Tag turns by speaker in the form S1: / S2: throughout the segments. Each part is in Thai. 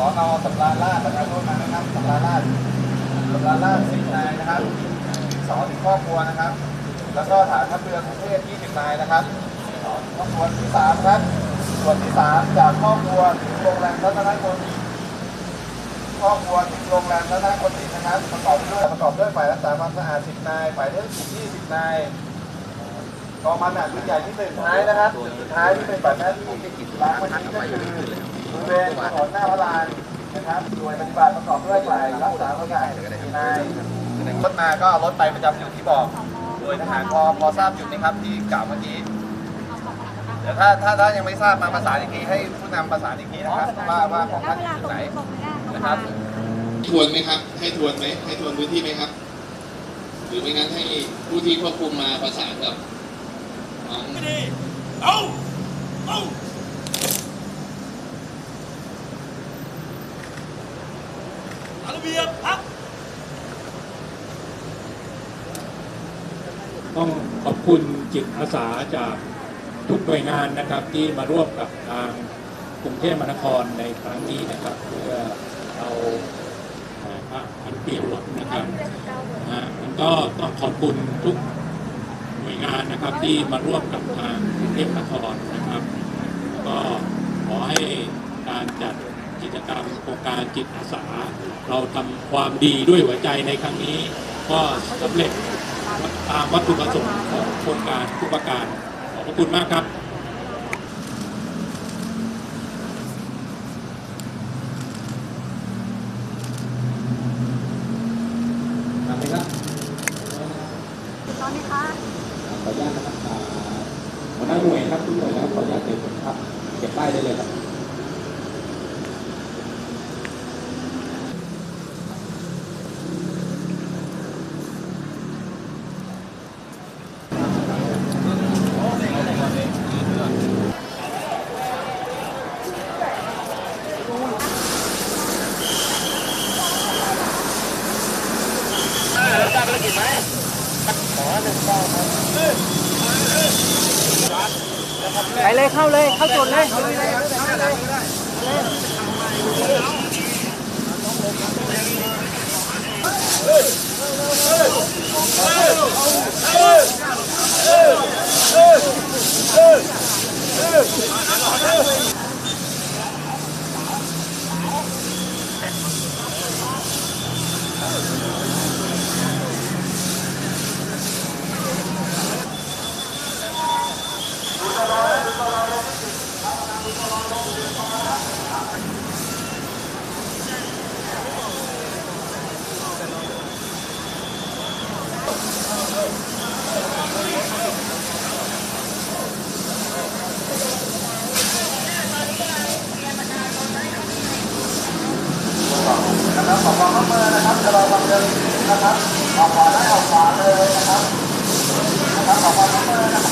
S1: สอนอสำราญราชประชาชนมานะครับสำราญราชสำราญราชสิบนายนะครับสอนถึงครอบครัวนะครับ แล้วก็ฐานทัพเรือกรุงเทพ20นายนะครับสอนส่วที่สามครับส่วนที่สามจากครอบครัวถึงโรงแรมรัตนโกสินทร์ครอบครัวถึงโรงแรมรัตนโกสินทร์นะครับ ประกอบด้วยประกอบด้วยฝ่ายรักษาความสะอาด10นายฝ่ายเทศกิจ20นายกองมาหนักชุดใหญ่ที่หนึ่งท้ายนะครับสุดท้ายที่เป็นบัตรหน้าที่ล้างวันนี้ก็คื
S2: อ
S1: ริเวณถนนหน้าพระลานนะครับโดยปฏิบัติประกอบด้วยฝ่ายรักษาความสะอาดสี่นายรถมาก็รถไปประจำอยู่ที่บอก โดยทหารพอพอทราบจุดนี้ครับที่กล่าวเมื่อกี้เดี๋ยวถ้าถ้าถ้ายังไม่ทราบมาประสานอีกทีให้ผู้นำประสานอีกทีนะครับว่าว่าของท่านอยู่จุดไหนนะครับ ทวนไหมครับ ให้ทวนไหมให้ทวนพื้นที่ไหมครับ หรือไม่งั้นให้ผู้ที่ควบคุมมาประสานกับน้อง เอาเอาอาระเบียบพัก
S3: ต้องขอบคุณจิตอาสาจากทุกหน่วยงานนะครับที่มาร่วมกับทางกรุงเทพมหานครในครั้งนี้นะครับ เพื่อเอาอ่อพระอันเปรียบหลดนะครับมันก็ต้องขอบคุณทุกหน่วยงานนะครับที่มาร่วมกับทางกรุงเทพมหานครนะครับ ก็ขอให้การจัดกิจกรรมโครงการจิตอาสา เราทำความดีด้วยหัวใจในครั้งนี้ ก็สำเร็จ ตามวัตถุประสงค์ของโครงการทุกประการ ขอบพระคุณมากครับทำไหมครับตอนนี้คะขออนุญาตนะครับอ่าหัวหน้าหน่วยครับทุกหน่วยนะครับขออนุญาตเก็บผมครับ เก็บป้ายได้เลยครับ ไปเลยเข้าเลยเข้าจุดเลย
S1: จะรอความเดินนะครับออกขวาได้ออกขวาเลยนะครับนะครับออความร่วมอนะครับ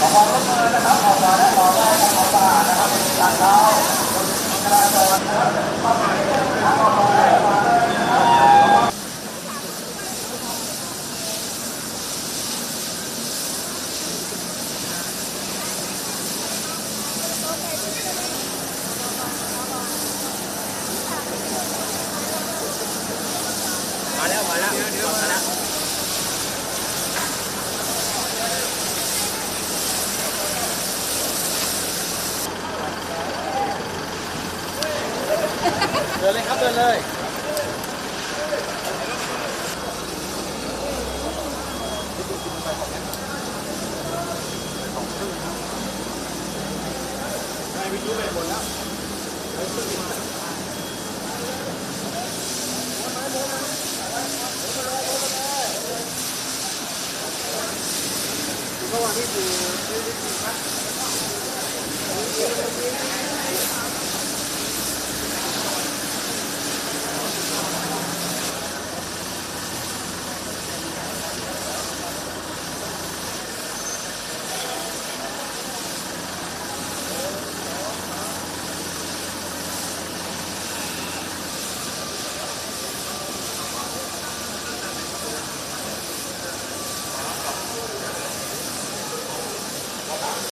S1: ออกความร่วมมือนะครับออกขวาได้ออกได้ออกขวานะครับหลังเราจราจรนะครับ เดินเลยครับเดินเลยไปวิทยุไปหมดแล้ว